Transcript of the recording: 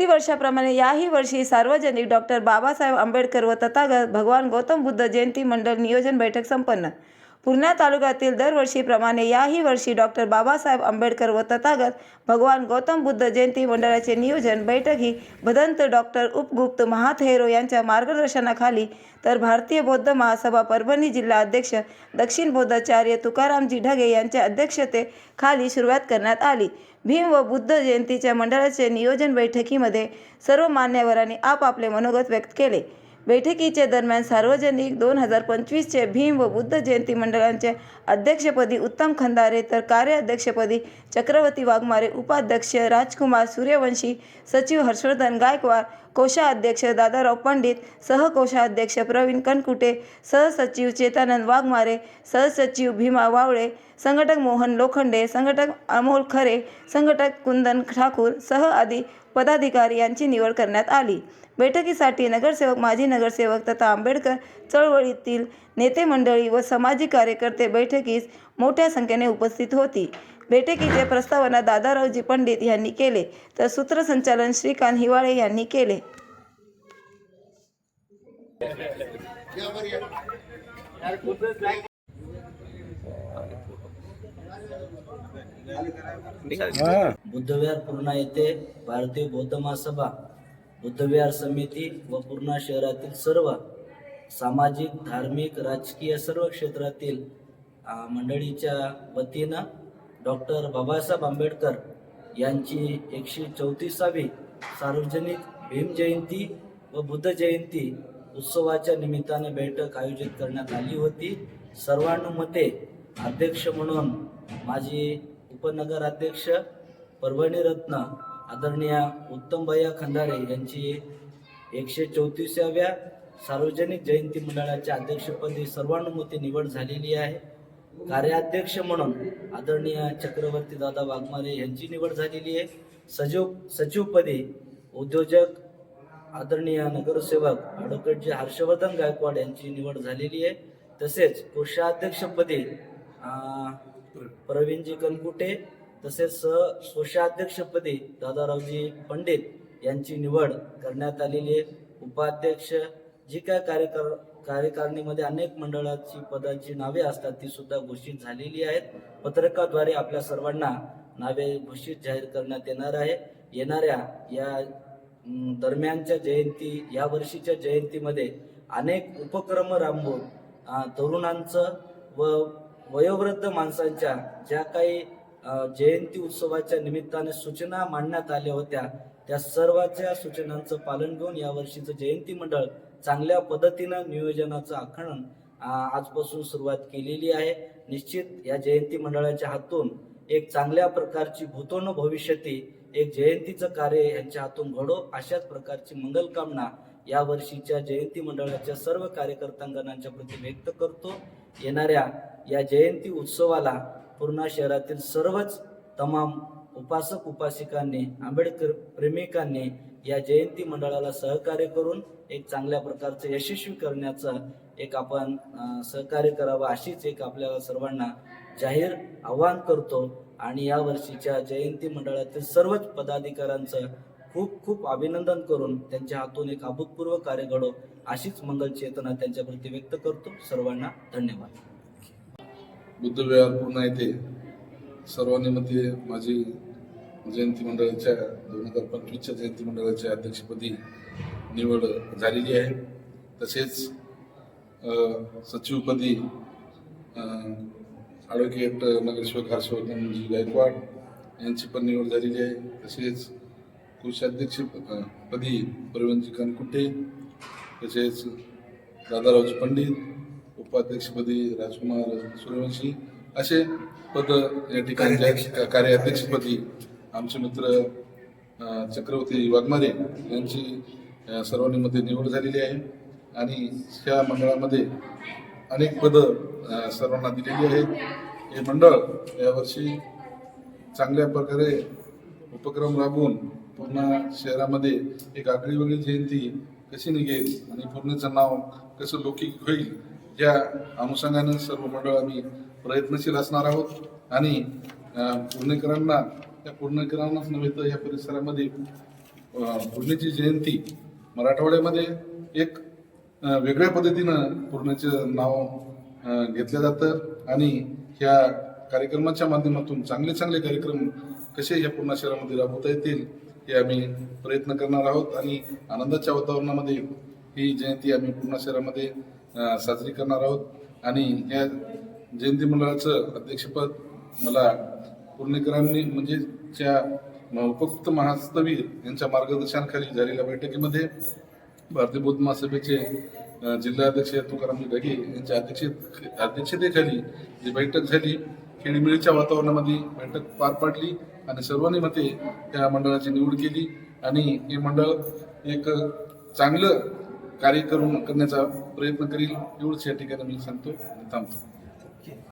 प्रतिवर्षाप्रमाणे याही वर्षी सार्वजनिक डॉक्टर बाबासाहेब आंबेडकर व तथागत भगवान गौतम बुद्ध जयंती मंडळ नियोजन बैठक संपन्न. पूर्णा तालुक्यातील दरवर्षीप्रमाणे याही वर्षी डॉक्टर बाबासाहेब आंबेडकर व तथागत भगवान गौतम बुद्ध जयंती मंडळाचे नियोजन बैठक ही भदंत डॉक्टर उपगुप्त महाथेरो यांच्या मार्गदर्शनाखाली तर भारतीय बौद्ध महासभा परभणी जिल्हा अध्यक्ष दक्षिण बौद्धाचार्य तुकारामजी ढगे यांच्या अध्यक्षतेखाली सुरुवात करण्यात आली. भीम व बुद्ध जयंतीच्या मंडळाचे नियोजन बैठकीमध्ये सर्व मान्यवरांनी आपापले मनोगत व्यक्त केले. बैठकीचे दरम्यान सार्वजनिक दोन हजार पंचवीसचे भीम व बुद्ध जयंती मंडळांचे अध्यक्षपदी उत्तम खंदारे तर कार्याध्यक्षपदी चक्रवर्ती वाघमारे उपाध्यक्ष राजकुमार सूर्यवंशी सचिव हर्षवर्धन गायकवाड कोषाध्यक्ष दादाराव पंडित सहकोषाध्यक्ष प्रवीण कनकुटे सहसचिव चेतानंद वाघमारे सहसचिव भीमा वावळे संघटक मोहन लोखंडे संघटक अमोल खरे संघटक कुंदन ठाकूर सह आदी पदाधिकारी यांची निवड करण्यात आली. बैठकीसाठी नगरसेवक माजी नगरसेवक तथा आंबेडकर चळवळीतील नेते मंडळी व सामाजिक कार्यकर्ते बैठकीस मोठ्या संख्येने उपस्थित होती. बैठकीचे प्रस्तावना दादारावजी पंडित यांनी केले तर सूत्रसंचालन श्रीकांत हिवाळे यांनी केले. बुद्धविहार पूर्णा येथे भारतीय बौद्ध महासभा बुद्धविहार समिती व पूर्णा शहरातील सर्व सामाजिक धार्मिक राजकीय सर्व क्षेत्रातील मंडळीच्या वतीनं डॉक्टर बाबासाहेब आंबेडकर यांची एकशे चौतीसावी सार्वजनिक भीमजयंती व बुद्ध जयंती उत्सवाच्या निमित्ताने बैठक आयोजित करण्यात आली होती. सर्वानुमते अध्यक्ष म्हणून माझी उपनगराध्यक्ष परभणी रत्न आदरणीय उत्तमभैया खंदारे यांची एकशे चौतीसाव्या सार्वजनिक जयंती मंडळाच्या अध्यक्षपदी सर्वानुमते निवड झालेली आहे. कार्याध्यक्ष म्हणून आदरणीय चक्रवर्ती दादा वाघमारे यांची निवड झालेली आहे. सचिव सचिवपदी उद्योजक आदरणीय नगरसेवक ॲडव्होकेट जे हर्षवर्धन गायकवाड यांची निवड झालेली आहे. तसेच कोषाध्यक्षपदी प्रवीणजी कनकुटे तसेच सह कोषाध्यक्षपदी दादारावजी पंडित यांची निवड करण्यात आलेली आहे. उपाध्यक्ष जी काय कार्यकर कार्यकारिणीमध्ये अनेक मंडळाची पदाची नावे असतात ती सुद्धा घोषित झालेली आहेत. पत्रकाद्वारे आपल्या सर्वांना नावे घोषित जाहीर करण्यात येणार आहे. येणाऱ्या या दरम्यानच्या जयंती या वर्षीच्या जयंतीमध्ये अनेक उपक्रम राबवून तरुणांचं व वयोवृद्ध माणसांच्या ज्या काही जयंती उत्सवाच्या निमित्ताने सूचना मांडण्यात आल्या होत्या या सर्वाच्या सूचनांचं पालन घेऊन या वर्षीचं जयंती मंडळ चांगल्या पद्धतीनं नियोजनाचं आखण आजपासून सुरुवात केलेली आहे. निश्चित या जयंती मंडळाच्या हातून एक चांगल्या प्रकारची भूतोन भविष्यती एक जयंतीचं कार्य यांच्या हातून घडो अशाच प्रकारची मंगलकामना या वर्षीच्या जयंती मंडळाच्या सर्व कार्यकर्त्यांगणांच्या प्रती व्यक्त करतो. येणाऱ्या या जयंती उत्सवाला पूर्णा शहरातील सर्वच तमाम उपासक उपासिकांनी आंबेडकर प्रेमिकांनी या जयंती मंडळाला सहकार्य करून एक चांगल्या प्रकारचं यशस्वी करण्याचं एक आपण सहकार्य करावं अशीच एक आपल्याला सर्वांना जाहीर आवाहन करतो. आणि या वर्षीच्या जयंती मंडळातील सर्वच पदाधिकाऱ्यांचं खूप खूप अभिनंदन करून त्यांच्या हातून एक अभूतपूर्व कार्य घडो अशीच मंगल चेतना त्यांच्याप्रती व्यक्त करतो. सर्वांना धन्यवाद. बुद्धविहार पूर्ण येथे मध्ये माझी जयंती मंडळाच्या दोन हजार पंचवीसच्या जयंती मंडळाच्या अध्यक्षपदी निवड झालेली आहे. तसेच सचिवपदी ॲडव्होकेट नगरसेवक हर्षवर्धनजी गायकवाड यांची पण निवड झालेली आहे. तसेच कोषाध्यक्ष अ, पदी प्रवीणजी कनकुटे तसेच दादारावजी पंडित उपाध्यक्षपदी राजकुमार सूर्यवंशी असे पद या ठिकाणी कार्याध्यक्षपदी आमचे मित्र चक्रवर्ती वाघमारे यांची सर्वांनीमध्ये सर्वांमध्ये निवड झालेली आहे. आणि ह्या मंडळामध्ये अनेक पदं सर्वांना दिलेली आहेत. हे मंडळ यावर्षी चांगल्या प्रकारे उपक्रम राबवून पूर्ण शहरामध्ये एक आगळीवेगळी जयंती कशी निघेल आणि पूर्णचं नाव कसं लौकिक होईल या अनुषंगानं सर्व मंडळ आम्ही प्रयत्नशील असणार आहोत. आणि पुणेकरांना त्या पुणेकरांनाच नव्हे तर या परिसरामध्ये पूर्णेची जयंती मराठवाड्यामध्ये एक वेगळ्या पद्धतीनं पूर्णेचं नाव घेतलं जातं आणि ह्या कार्यक्रमाच्या माध्यमातून चांगले चांगले कार्यक्रम कसे या पूर्ण शहरामध्ये राबवता येतील हे आम्ही प्रयत्न करणार आहोत आणि आनंदाच्या वातावरणामध्ये ही जयंती आम्ही पूर्ण शहरामध्ये साजरी करणार आहोत. आणि या जयंती मंडळाचं अध्यक्षपद मला पुणेकरांनी म्हणजे त्या उपयुक्त महास्तवी यांच्या मार्गदर्शनाखाली झालेल्या बैठकीमध्ये भारतीय बौद्ध महासभेचे जिल्हाध्यक्ष तुकाराम ढगे यांच्या अध्यक्ष अध्यक्षतेखाली जी बैठक झाली खेळीमिळीच्या वातावरणामध्ये बैठक पार पाडली आणि सर्वांनी मते त्या मंडळाची निवड केली आणि हे मंडळ एक चांगलं कार्य करून करण्याचा प्रयत्न करील एवढंच या ठिकाणी मी सांगतो थांबतो.